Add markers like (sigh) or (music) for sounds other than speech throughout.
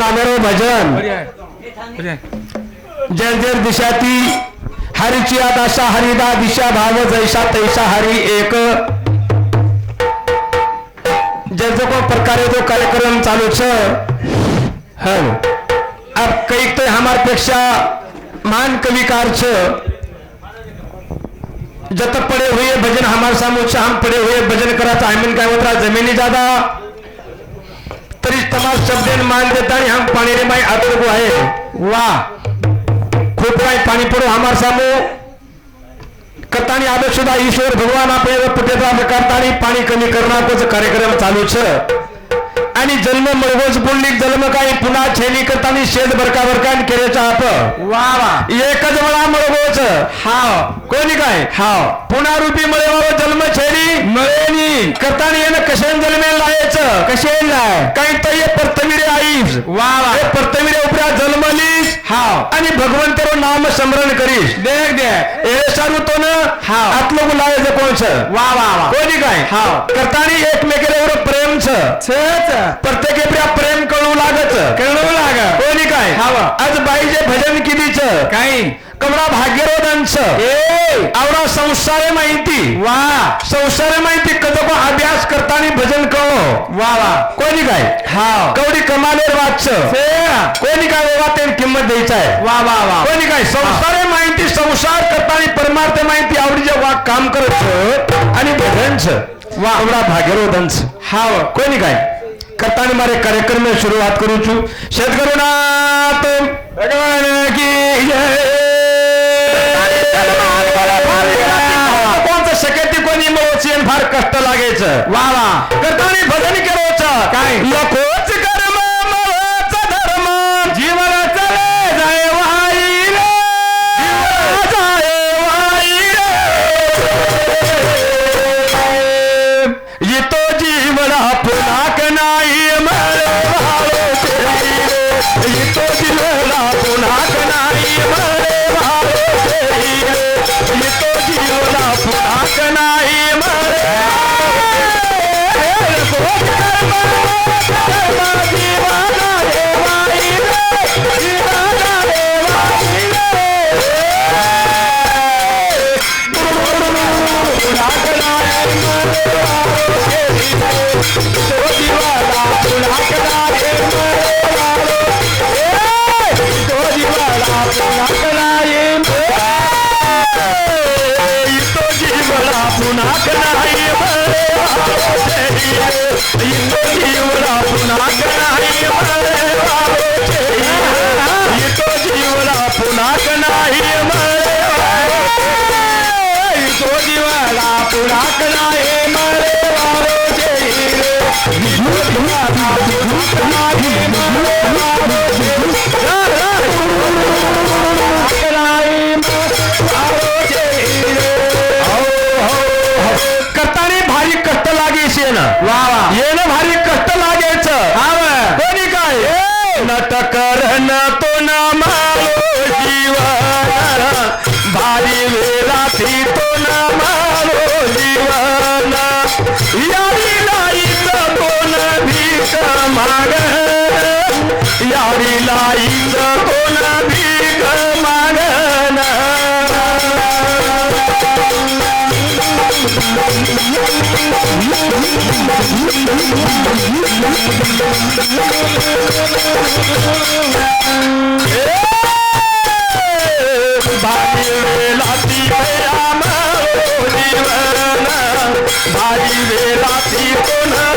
नामेरो भजन। जर जर दिशा ती। हरीची आदाशा हरिदा दिशा भाव जैसा तैसा हरी एक। जर जो कोई प्रकारे जो कार्यक्रम चालू छ। अब कई तो हमारपेक्षा महान कविकार छ। जत पड़े हुए भजन हमारे सामने छ, हम पड़े हुए भजन कराचा आमीन काय होता जमिनी ज्यादा तरी तमाम शब्द मान देता है हम पाणी रे माई आदर को है वाह खूब भाई पानी पडो हमार सामो. कथानी आदर सुधा ईश्वर भगवान आपल्याला पुटेचा पाणी कमी करण्याचा कार्यक्रम चालू छ? आणि जन्म मळगोज पुंडलिक जन्म काही पुन्हा छेली करताना शेत बरका बरका केल्याचा आप. वा वा. एकच वेळा मळगोच हाव. कोणी काय? हाव. पुन्हा रूपी मळेवा जन्म छेली. मळेनी. करताना येणं कशाने जन्मे लायचं कसे जाय काही तर ये परतविरे आईस. वा वा. हे परतविरे उपरा जन्मलीस. हाव. आणि भगवंतरो नाम स्मरण करीस. देख देख. हे सारू तो न हाव. आतलं गुलायचं कोणच? वा वा वा. कोणी काय? हाव. करताना एकमेकेवर प्रेम छ छेच. प्रत्येक प्रेम कळू लागत. कळू लाग कोणी काय. आज बाईचे भजन कितीच? काही कमरा भाग्यरोधांच. ए! आवडा संसार माहिती. वा. संसार माहिती कदो को अभ्यास करताना भजन कळो. वा वा. कोणी काय? हाव. कवडी कमालेर वाच कोणी काय बाबा ते किंमत द्यायचा आहे वा वा वा. कोणी काय? संसार माहिती संसार करताना परमार्थ माहिती आवडीचे वाक काम करत आणि भजनच. वा. एवढा भाग्यरोधनच हाव. कोणी काय? करताना मारे कार्यक्रम में शुरुआत करू छू शेतकरुनाथ भगवान की जय। कोणचं शक्यती कोणी मोची आणि फार कष्ट लागायचं? वा वा. करताना भजन केलं काय? लखोच माग यारीला लाईच कोण भीक मागन भारी वेळाती राम जीवन. कोण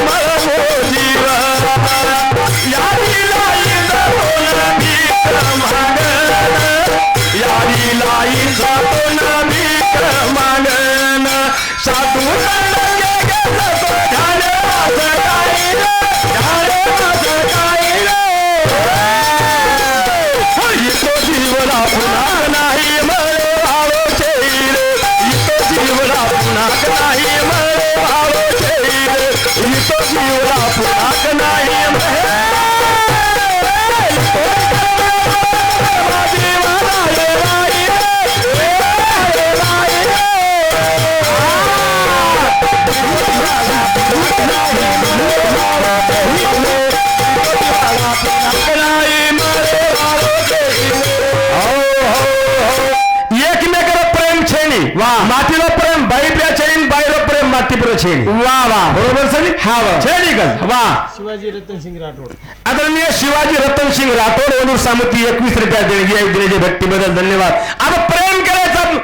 हा वा. छेडी कल वा. शिवाजी रतनसिंग राठोड. आदरणीय शिवाजी रतनसिंग राठोड वरून सामती एकवीस रुपया देणगी आहे भक्तीबद्दल धन्यवाद. आता प्रेम करायचं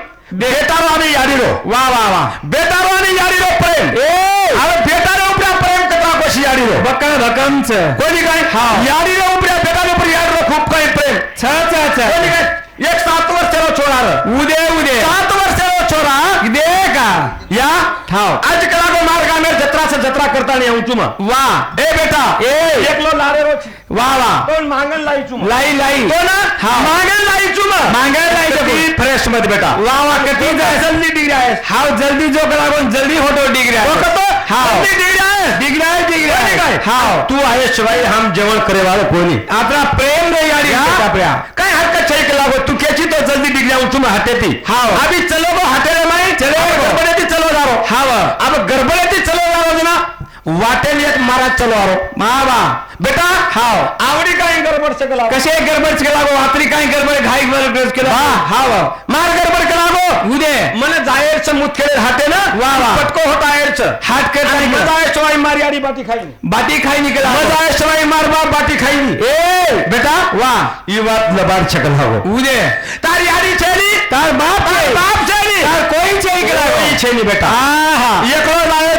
आणि वा वा वा. आणि प्रेम. अरे उपड्या प्रेम कथा कशी भकमच कोणी काय? उपरी याडीरो खूप काही प्रेम. छ छ छ. कोणी काय? एक सात वर्षाला छोरार उदे उदे सात का या? ठाव. आज कला मार्ग आमेर जत्रा से जत्रा करता नहीं हूं तुम वा. ए बेटा ए. एक लो लारे रोच वा वा. कोण मांगन लाई चुम. लाई लाई. तो ना हा. मांगन लाई चुम. मांगन लाई. कधी फ्रेशमध्ये बेटा. वा वा कधी जाय जल्दी डिग्री आहे हाव जल्दी जो लागून जल्दी होतो डिग्र्या तो? कतो हाव. जल्दी डिग्री आहे? डिग्र्या कोणी काय? डिग्र्या हाव. तू आहे शिवाय हम जेवण करे वाला कोणी. आपला प्रेम रे याडी या? आपल्या काय हरकत छै के लागो? तू कैची तो जल्दी डिग्री आऊं तुम हटेती हाव. अभी चलो गो हटे रे माई. चलो जारो हाव अब गडबडेती चलो जारो ना वाटेल येत महाराज चलो आरो माँ बेटा हा आवडी काय गडबड सगळं कसे गडबड केला गो रात्री काय गडबड घाई गडबड केला? हा वा मार गडबड केला गो उदे. मन जायर से मुत हाते ना? वा वा. पटको होत आयर हात के आणि मारी आडी बाटी खाई बाटी खाई निकला मजाय सवाई मार बा बाटी खाई ए! बेटा वा. ही बात लबार छकल हा उदे. तारी आडी छेडी तार बाप बाप छेडी तार कोई छेडी केला कोई चली बेटा. हा हा एकलो जायर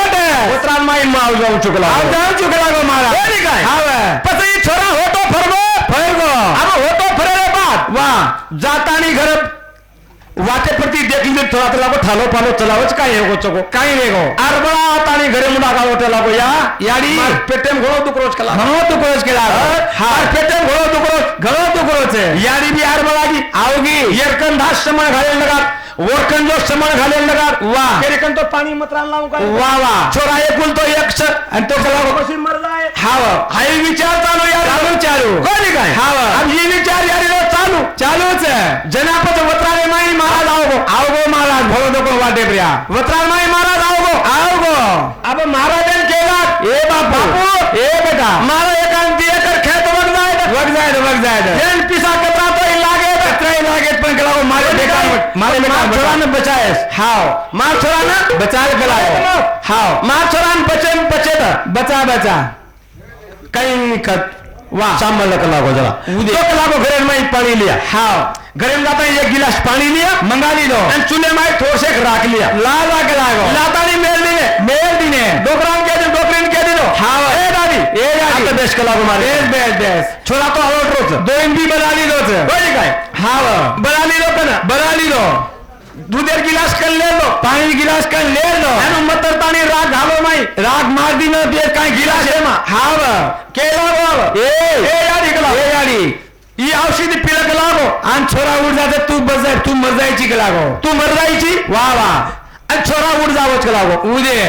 उतरान माई माल जाऊ चुकला. आप जाऊ चुकला गो मारा. ये नहीं कहे हाँ हावे पसे ये छोरा हो तो फरगो फरगो अब हो तो रे बात वाह जाता नहीं घर वाचे प्रति देखली दे थोडा तलाब थालो पालो चलाओ काय कहीं गो चको काय रे अरबड़ा आता नहीं घरे मुडा का होटल लागो या. याडी. पेटेम घोड़ो दुकरोच कला. घोड़ो दुकरोच कला. हा. पेटेम घोड़ो दुकरोच घोड़ो दुकरोच. है यारी भी अरबड़ा की आवगी. एकंदास समण घरे वरकन जो समण घालेल नगार वाह. केरिकन तो पाणी मतरान लावून काय? वाह वाह छोरा एकुल तो एक छ आणि तो कलागो कशी मरलाय हाव हाय विचार चालू यार. चालू चालू. कोणी काय? हाव. अब ये विचार यार रो चालू. चालूच आहे. जनापत वत्राने माई महाराज आओ गो. आवगो महाराज भव नको वाटे प्रिया वत्रान माई महाराज आओ गो. आवगो अब महाराजन केला. ए बापू. बापू. ए बेटा. मारा एकांती एकर खेत वग जाय वग जाय वग जेन पिसा लागे लागेत पण मारे बेकार मारे बेकार मार छोराने बचायस. हाव. मार छोराने बचाल कलागो हाव. मार छोरान बचे बचे बचा बचा. काही खत वाह सांभाळ लागो जरा. उदे. तो लागो घरे में पानी लिया. हाव. घरे में जाता एक गिलास पानी लिया मंगा ली. लो आणि चुले में थोड़े से राख लिया. ला ला कलागो लातानी मेल दिले मेल दिने. डोकरान के दिन डोकरीन के दिन हाव. ए दादी. ए याडी आता देश कला मारे. बेस लोच दोन बी बराली लोच बरे काय? हा. बराली लो पण बराली लो दूधेर गिलास कन ले लो पाणी गिलास कन ले लो है मतर तानी राग घालो माई. राग मार दी ना दे काई गिलास है मा? हाव केला वाव ए. ए यारी कला. ए यारी ई औषध पिलक लागो. आणि छोरा उड जाते तू बजाय तू मर जायची कलागो तू मर जायची वा वा. आणि छोरा उड जावच कलागो उदे.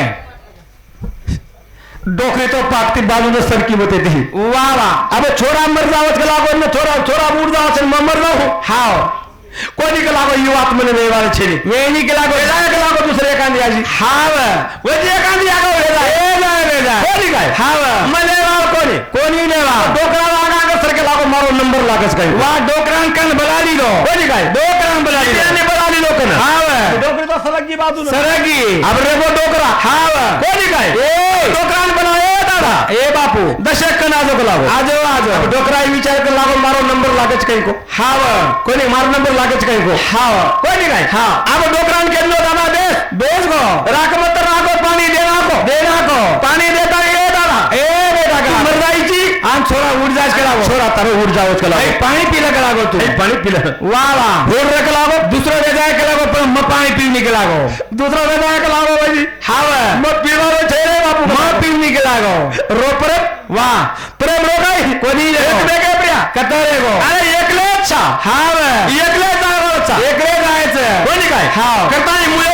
डोकरी तो पाकती बाजूने सरकी होते ती। वा वा अबे छोरा मर जावच कलागो न छोरा छोरा उड जावच न मर जाव हाव कोणी कलागो ही वात म्हणे वेवाळ छेली वेणी कलागो वेजाय कलागो दुसरे एखादी आजी हाव वजी एखादी आगो वेजाय ए जाय रे जाय कोणी काय हाव मले वाव कोणी कोणी ने वा डोकरा लागा का सरके लागो मारो नंबर लागच काही वा डोकरान कन बला ली लो। कोणी काय डोकरान बला ली त्याने बराली लोक ना। हाव डोकरी सरकी बाजू अब डोकरा. कोणी काय? ए. डोकरान बनावे दादा. ए बापू. दशक कन आजो को लागो. आजो डोकरा ही विचार कर लागो मारो नंबर लागच काही को. हाव कोणी? मार नंबर लागच काही को. हाव कोणी काय? हा. अब डोकरान केलो दादा देश. बेस गो. राख मत राखो पाणी दे राखो. दे नाको पाणी देता ये दादा. ए बेटा तू का मर जायची आणि छोरा उड जायच कलागो छोरा तारे उड जावच कला ए, पाणी पिलं कलागो तू. पाणी पिलं. वा वा भोर रख लागो. दुसरं वेजाय कलागो पण मग पाणी पिवणी कलागो दुसरा वेदायक लागो बाजी हाव मग पिवारो छेरे बापू. मग पिवणी कलागो रोपरत वा. प्रेम रोगाई कोणी रे एक बेगे प्रिया? कतरे गो अरे एकलेच. हाव एकले जायचा एकले जायचं. कोणी काय? हाव. करतानी मुळे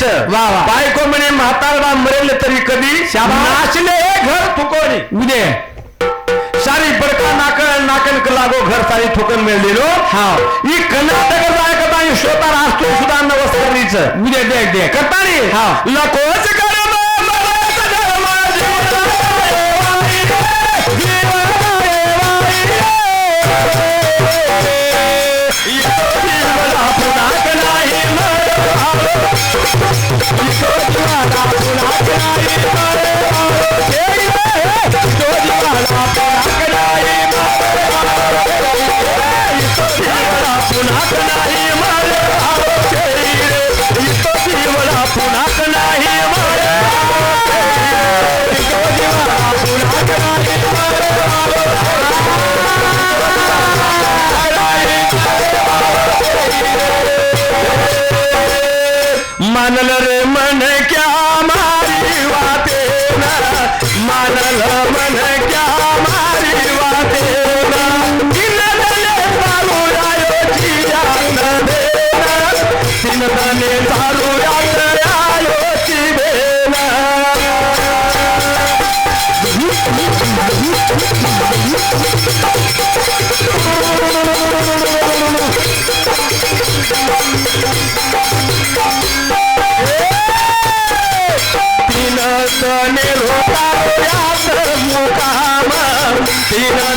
मुलीचं बायको म्हणे म्हातारबा मरेल तरी कधी नाचले घर फुकोणी उद्या सारी बडका नाकण नाकण लागो घर सारी ठोकन मिळलेलो हा ही कर्नाटक ऐकता श्रोतार राष्ट्र सुद्धा नवसरणीच उद्या दे दे करता रे हा लकोच कर God. You. should run out, do तीन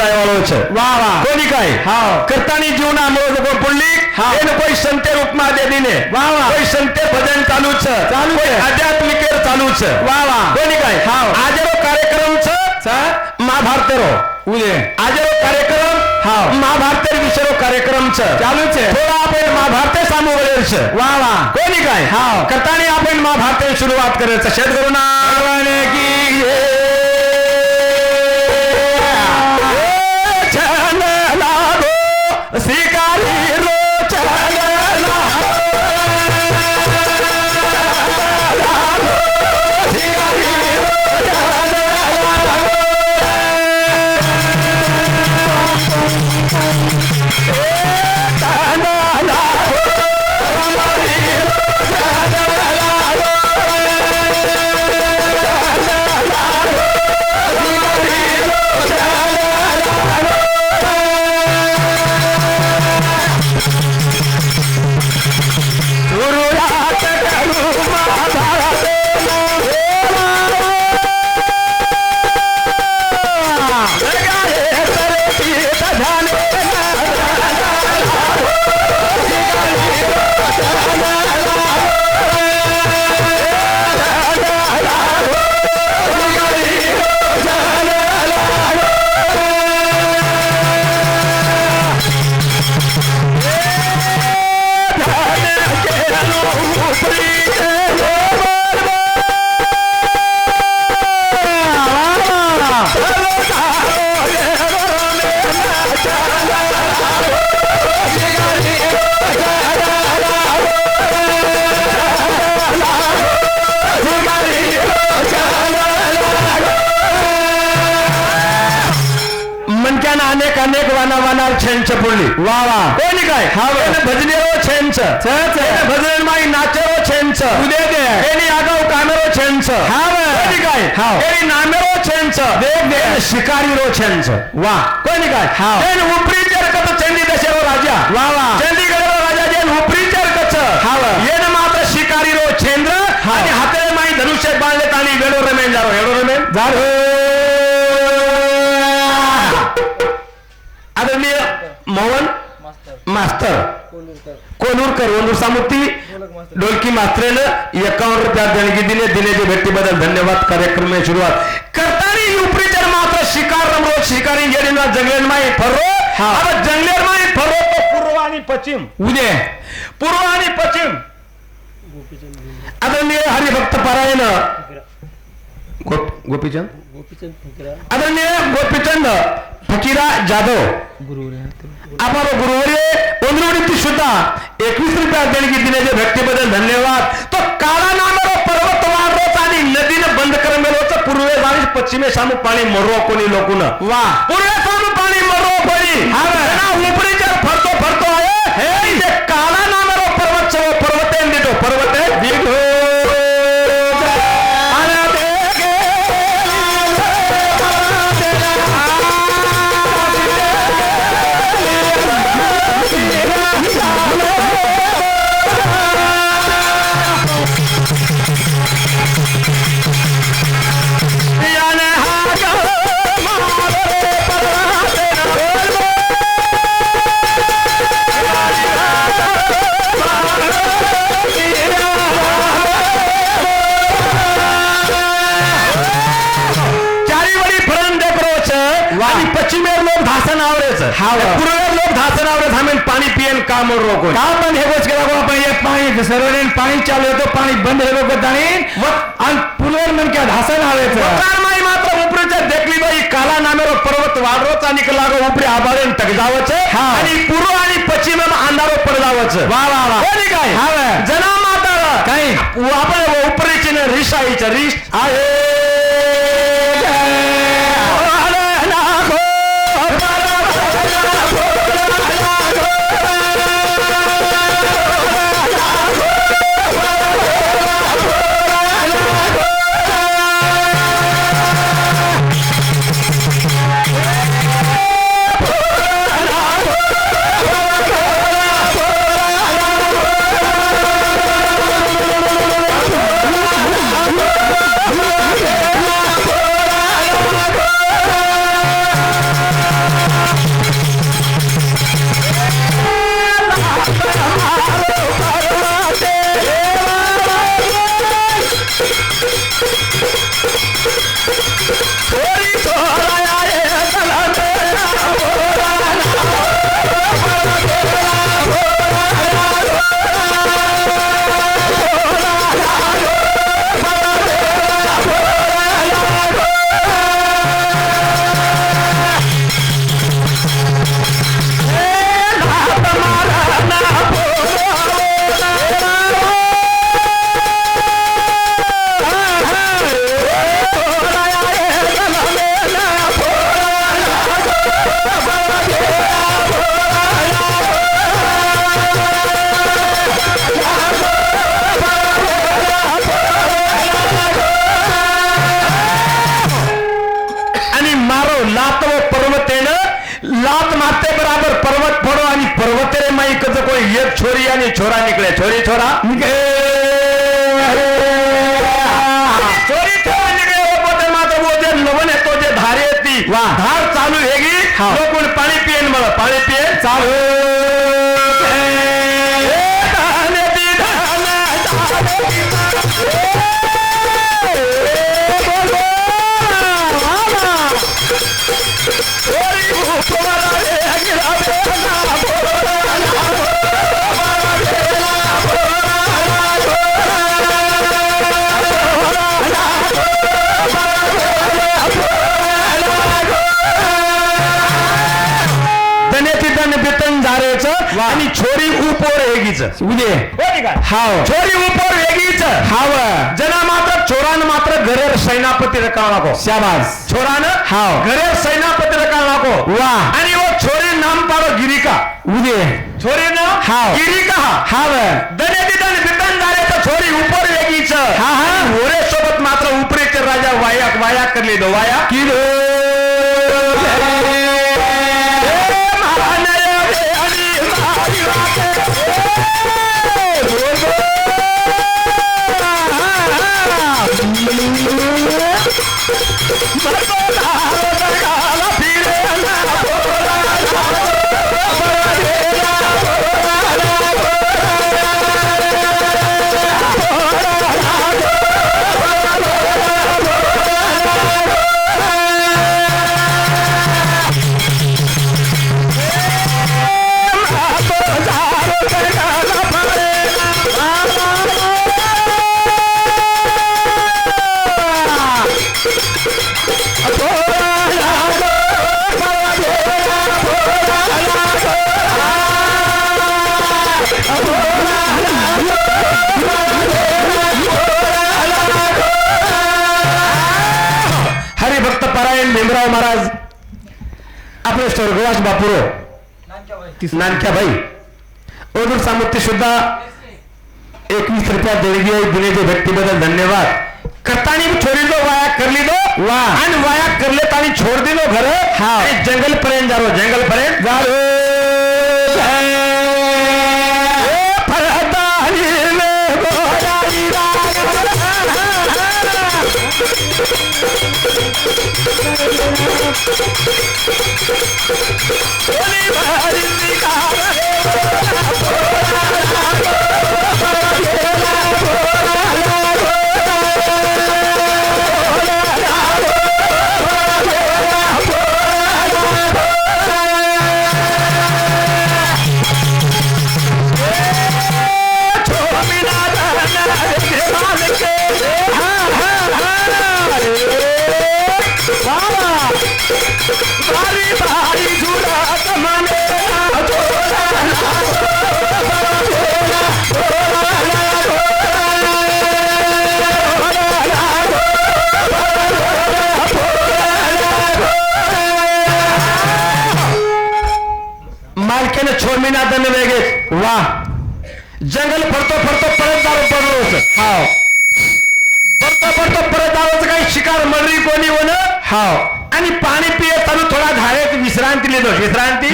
దయవలవచ్చు వావా కోడికాయ హావ్ కర్తాని జీవన అమరో పుల్లి ఏను कोई संते उपमा दे दिने वावा कोई संते भजन चालू छ चालू कोई आध्यात्मिक चालू छ वावा कोणी काय? हो. हाव हो. आजरो कार्यक्रम हो. छ महाभारत रो उले आजरो कार्यक्रम हाव महाभारत विषयरो कार्यक्रम छ चालू छ थोडा आपण महाभारत सामो वळेर छ वावा कोणी काय? हाव करतानी आपण महाभारत सुरुवात करे छ शेतकरी की శ్రీకాళీ రోచాయ लागली वा वा. कोणी काय? हा रो छेंच. भजन माई नाचे रो छेंच. उद्या दे. एनी आगाव कामेरो छेंच. कोणी काय? एनी नामेरो छेंच. देख दे शिकारी रो छेंच. वा. कोणी काय? हा. उपरी जर कत दशेरो राजा. वा वा. कोलूरकर वंदूर सामुती ढोलकी मास्त्रेनं एकावन्न रुपया देणगी दिले दिलेली भेटीबद्दल धन्यवाद कार्यक्रम में सुरुवात. करतानी उपरीचर मात्र शिकार रमरो शिकारी गेडीना जंगलेन माई फरो हा. आता जंगलेन माई फरो. तो पूर्व आणि पश्चिम. उद्या. पूर्व आणि पश्चिम. आदरणीय हरिभक्त पारायण. गोप गोपीचंद? आदरणीय गोपीचंद फकीरा जाधव. आम्हाला गुरुवारी पंधरवडी सुद्धा एकवीस रुपया देणगी दिल्याच्या व्यक्तीबद्दल धन्यवाद. तो काळा नामेरो पर्वत वाढरोच आणि नदीनं बंद करमेलोच पूर्वे जाणी पश्चिमे सामू पाणी मरो कोणी लोकून. वा. पूर्वे सामू पाणी मरो कोणी. हा उपरीच्या फरतो फरतो आहे. हे. जे काळा नामेरो पर्वत सव पर्वत आहे देतो पर्वत आहे. हाव. पूर्वेर लोक धासन आवरेच आम्ही पाणी पियन का मर रोको का पण हे गोष्ट गो आपण एक पाणी सर्व पाणी चालू होतं पाणी बंद हे लोक आणि आणि पुनर म्हण क्या धासन माई मात्र उपरीच्या देखली बाई काला नामेरो पर्वत वाढरोच आणि लागो उपरी आबाळेन टकजावच. आणि पूर्व आणि पश्चिम अंधारो पडजावच. वा वा वा. काय. जना माता काय? आपण उपरीची आईचं रिश आहे. छोरा निकले छोरी छोरा छोरी छोरा निकले वो पोते मात्र वो जे लवण आहे तो जे धार येते वा. धार चालू हेगी हा. लोक पाणी पियन मला पाणी पिये चालू आणि छोरी उपोर हेगीच उद्या हाव. छोरी उपोर वेगळीच. हाव. जना मात्र चोरानं मात्र घरेर सैनापती रकाळ नको. शाबास. छोरानं हाव. घरेर सैनापती रकाळ नको. वा. आणि वो छोरी नाम पाडो गिरिका. उद्या छोरीनं हाव. गिरिका. हा हाव. दने दिदन बितन झाले तर छोरी उपर वेगीच हा, हा. होरे सोबत मात्र उपरेचे राजा वाया वाया करले दो वाया. किलो. हरिभक्त भीमराव महाराज? आपले स्वर्गवास बापुरो. नानक्याबाई. ओदूर सामुत्य सुद्धा. एकवीस रुपया देणगी आहे दिलेल्या व्यक्तीबद्दल धन्यवाद. करतानी छोरी दो वाया करली दो वा. आणि वाया करले आणि छोड दिलो घर. हा. जंगल पर्यंत जारो जंगल पर्यंत. जारो मालकीनं छोड मिना दंड वेगेत वा. जंगल फरतो फरतो परत दारू पडलो हाव. फरतो फरतो परत दारूचं काही शिकार मर्री कोणी वन हाव. आणि पाणी पिये चालू थोडा झाडे विश्रांती लिहिलो. विश्रांती?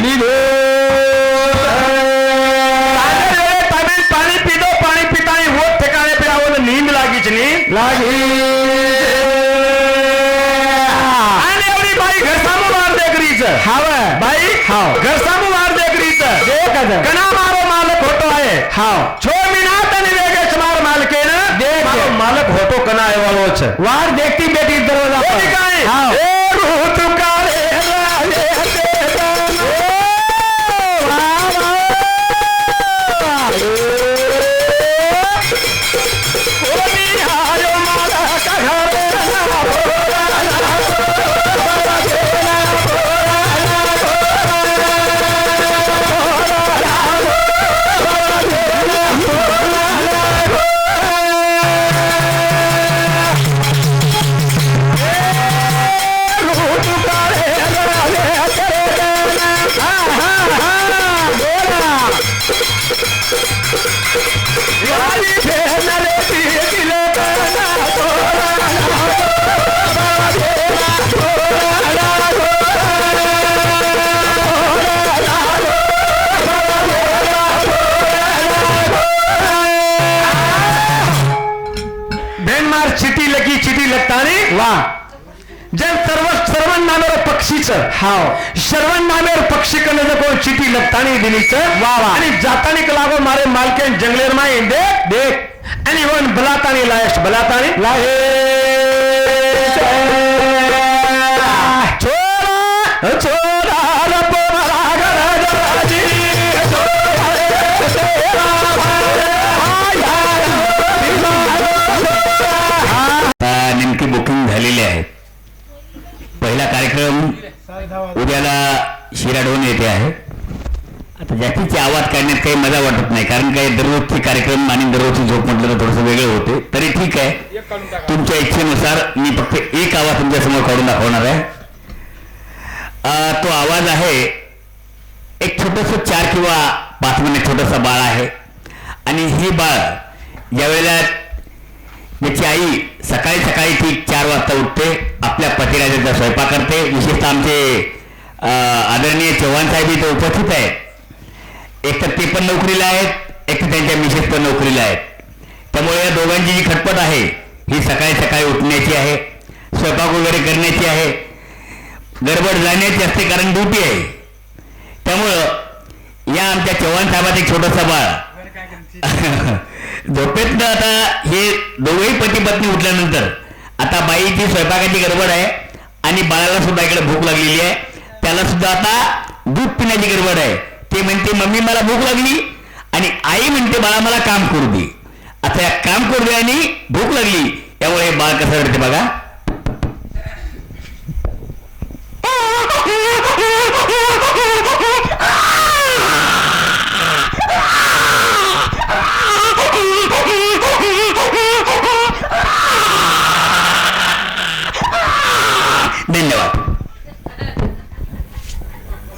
ताबेत पाणी पिदो पाणी पितानी होत ठिकाणे पिरावं नींद लागीच नींद लागी आणि एवढी बाई घर सामू मार देखरीच हाव. बाई हाव. घर सामू मार देखरीच देखत. कना मारो मालक होतो आहे हाव छो मिनात आणि वेगेच मार मालकेनं देख. मारो मालक होतो कना एवाळोच वार देखती बेटी दरवाजा कोणी पर. काय हा, बोला. वाली फेनरे दिल कना भेनमार चिठी लगी चिठी लगतानी वा जन सर्व सर्वन नामेवर पक्षीचं. हाव. सर्वन नामेवर पक्षी कने कोण चिठी लगतानी दिलीच. वा वा. आणि जातानी लागो मारे मालके जंगलेर माय इंदे. देख आणि वन बलातानी लायस बलातानी? लाहे छोरा छोरा उद्याला शिराडोन येथे आहे. आता जास्तीचे आवाज काढण्यात काही मजा वाटत नाही कारण काही दररोजचे कार्यक्रम आणि दररोजची झोप म्हटलं तर थोडंसं वेगळं होते. तरी ठीक आहे. तुमच्या इच्छेनुसार मी फक्त एक आवाज तुमच्यासमोर काढून दाखवणार आहे. तो आवाज आहे एक छोटस चार किंवा पाच महिने छोटस बाळ आहे. आणि हे बाळ ज्या वेळेला त्याची आई सकाळी सकाळी ती चार वाजता उठते आपल्या पतिराजाचा स्वयंपाक करते. विशेषतः आमचे आदरणीय चव्हाण साहेब इथे उपस्थित आहेत. एक तर ते पण नोकरीला आहेत एक तर त्यांच्या मिसेस पण नोकरीला आहेत. त्यामुळे या दोघांची जी खटपट आहे ही सकाळी सकाळी उठण्याची आहे स्वयंपाक वगैरे करण्याची आहे. गडबड जाण्याची असते कारण ड्युटी आहे. त्यामुळं या आमच्या चव्हाण साहेबात एक छोटंसं बाळ (laughs) झोपेतनं आता हे दोघेही पती पत्नी उठल्यानंतर. आता बाईची स्वयंपाकाची गडबड आहे आणि बाळाला सुद्धा इकडे भूक लागलेली आहे. त्याला सुद्धा आता दूध पिण्याची गडबड आहे. ते म्हणते मम्मी मला भूक लागली. आणि आई म्हणते बाळा मला काम करू दे. आता या काम करू दे आणि भूक लागली. त्यामुळे बाळ कसं रडते बघा. (laughs)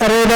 ಸರ್ವದ